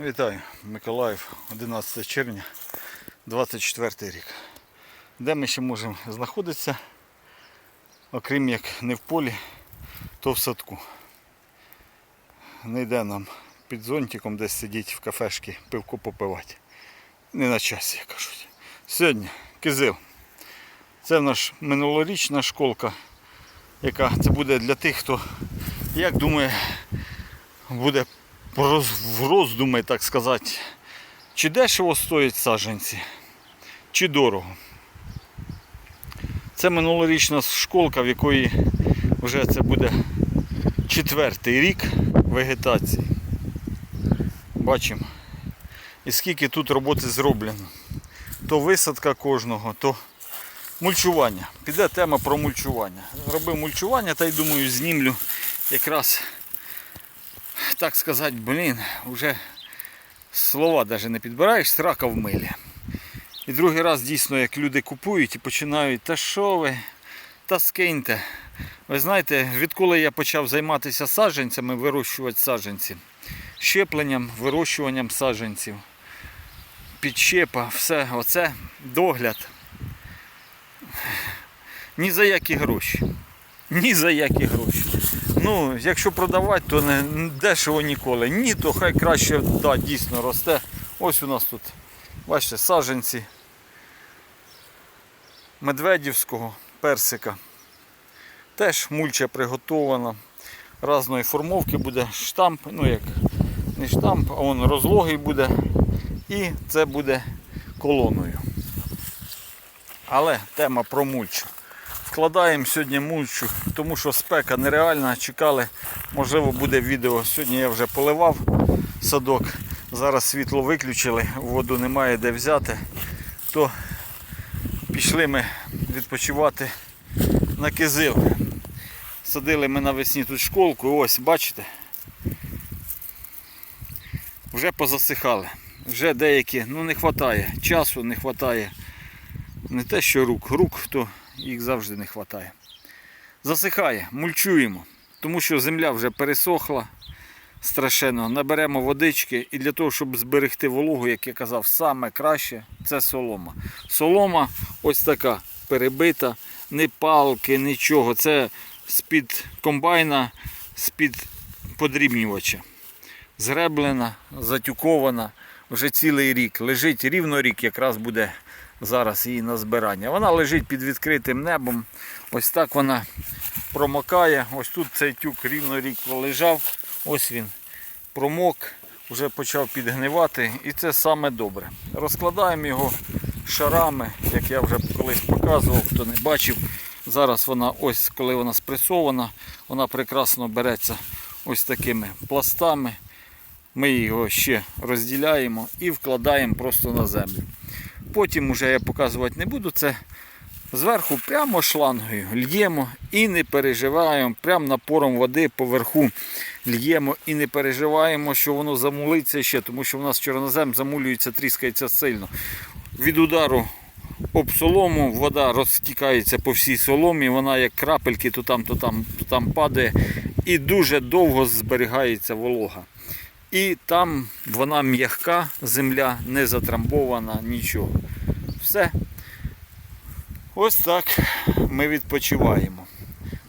Вітаю, Миколаїв, 11 червня, 24 рік. Де ми ще можемо знаходитися, окрім як не в полі, то в садку. Не йде нам під зонтиком десь сидіти в кафешці, пивко попивати. Не на часі, як кажуть. Сьогодні кизил. Це наш минулорічна школка, яка це буде для тих, хто, як думає, буде в роздуми, так сказати, чи дешево стоять саджанці, чи дорого. Це минулорічна школка, в якої вже це буде четвертий рік вегетації. Бачимо. І скільки тут роботи зроблено. То висадка кожного, то мульчування. Піде тема про мульчування. Робив мульчування та й думаю, знімлю якраз так сказати, блін, вже слова навіть не підбираєш, срака в милі. І другий раз дійсно, як люди купують і починають, та що ви, та скиньте. Ви знаєте, відколи я почав займатися саджанцями, вирощувати саджанці, щепленням, вирощуванням саджанців, підщепа, все, оце догляд. Ні за які гроші. Ні за які гроші. Ну, якщо продавати, то не дешево ніколи. Ні, то хай краще да, дійсно росте. Ось у нас тут, бачите, саджанці медведівського персика. Теж мульча приготована. Разної формовки буде штамп, ну як не штамп, а він розлогий буде. І це буде колоною. Але тема про мульчу. Вкладаємо сьогодні мульчу, тому що спека нереальна. Чекали, можливо, буде відео. Сьогодні я вже поливав садок. Зараз світло виключили, воду немає де взяти. То пішли ми відпочивати на кизил. Садили ми навесні тут школку. Ось, бачите? Вже позасихали. Вже деякі, ну не вистачає, часу не вистачає. Не те, що рук, рук то їх завжди не вистачає. Засихає, мульчуємо, тому що земля вже пересохла страшенно. Наберемо водички і для того, щоб зберегти вологу, як я казав, саме краще це солома. Солома ось така перебита, ні палки, нічого. Це з-під комбайна, з-під подрібнювача. Згреблена, затюкована вже цілий рік. Лежить рівно рік, якраз буде зараз її на збирання. Вона лежить під відкритим небом. Ось так вона промокає. Ось тут цей тюк рівно рік лежав. Ось він промок, вже почав підгнивати. І це саме добре. Розкладаємо його шарами, як я вже колись показував, хто не бачив. Зараз вона, ось коли вона спресована, вона прекрасно береться ось такими пластами. Ми його ще розділяємо і вкладаємо просто на землю. Потім уже я показувати не буду це. Зверху прямо шлангою льємо і не переживаємо, прямо напором води поверху льємо і не переживаємо, що воно замулиться ще, тому що в нас чорнозем замулюється, тріскається сильно. Від удару об солому вода розтікається по всій соломі, вона як крапельки то там, то там, то там падає і дуже довго зберігається волога. І там вона м'яка, земля не затрамбована, нічого. Все. Ось так ми відпочиваємо.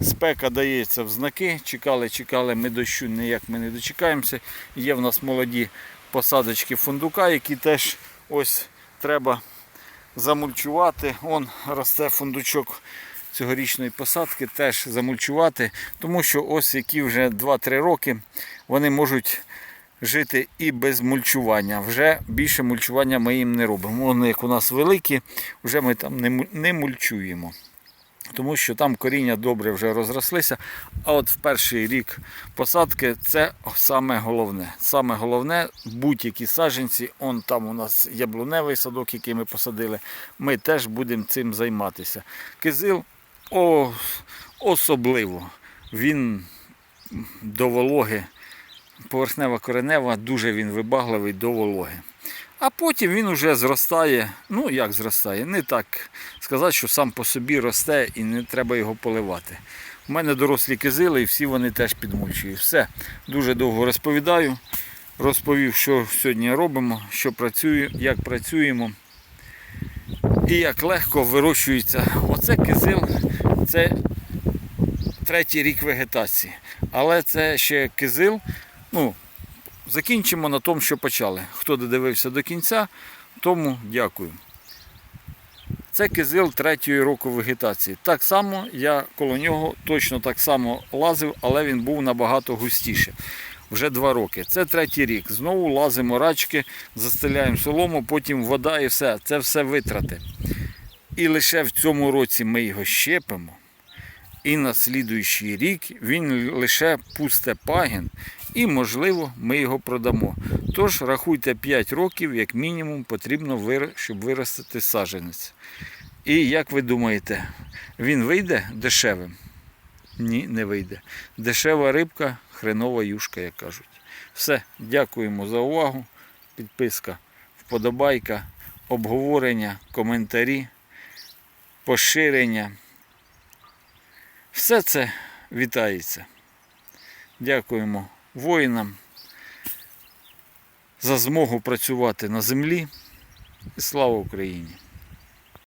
Спека дається в знаки. Чекали, чекали, ми дощу ніяк ми не дочекаємося. Є в нас молоді посадочки фундука, які теж ось треба замульчувати. Он росте фундучок цьогорічної посадки, теж замульчувати, тому що ось які вже 2-3 роки вони можуть жити і без мульчування. Вже більше мульчування ми їм не робимо. Вони як у нас великі, вже ми там не мульчуємо. Тому що там коріння добре вже розрослися. А от в перший рік посадки це саме головне. Саме головне будь-які саджанці, он там у нас яблуневий садок, який ми посадили. Ми теж будемо цим займатися. Кизил о, особливо. Він до вологи поверхнева коренева, дуже він вибагливий до вологи. А потім він вже зростає. Ну як зростає? Не так сказати, що сам по собі росте і не треба його поливати. У мене дорослі кизили і всі вони теж підмульчують. Все, дуже довго розповідаю. розповів, що сьогодні робимо, що працює, як працюємо і як легко вирощується. Оце кизил, це третій рік вегетації. Але це ще кизил. Ну, закінчимо на тому, що почали. Хто додивився до кінця, тому дякую. Це кизил третього року вегетації. Так само я коло нього точно так само лазив, але він був набагато густіше. Вже два роки. Це третій рік. Знову лазимо рачки, застеляємо солому, потім вода і все. Це все витрати. І лише в цьому році ми його щепимо. І на слідуючий рік він лише пусте пагін, і, можливо, ми його продамо. Тож рахуйте 5 років, як мінімум, потрібно, щоб виростити саджанець. І як ви думаєте, він вийде дешевим? Ні, не вийде. Дешева рибка, хренова юшка, як кажуть. Все, дякуємо за увагу. Підписка, вподобайка, обговорення, коментарі, поширення. Все це вітається. Дякуємо воїнам за змогу працювати на землі. І слава Україні!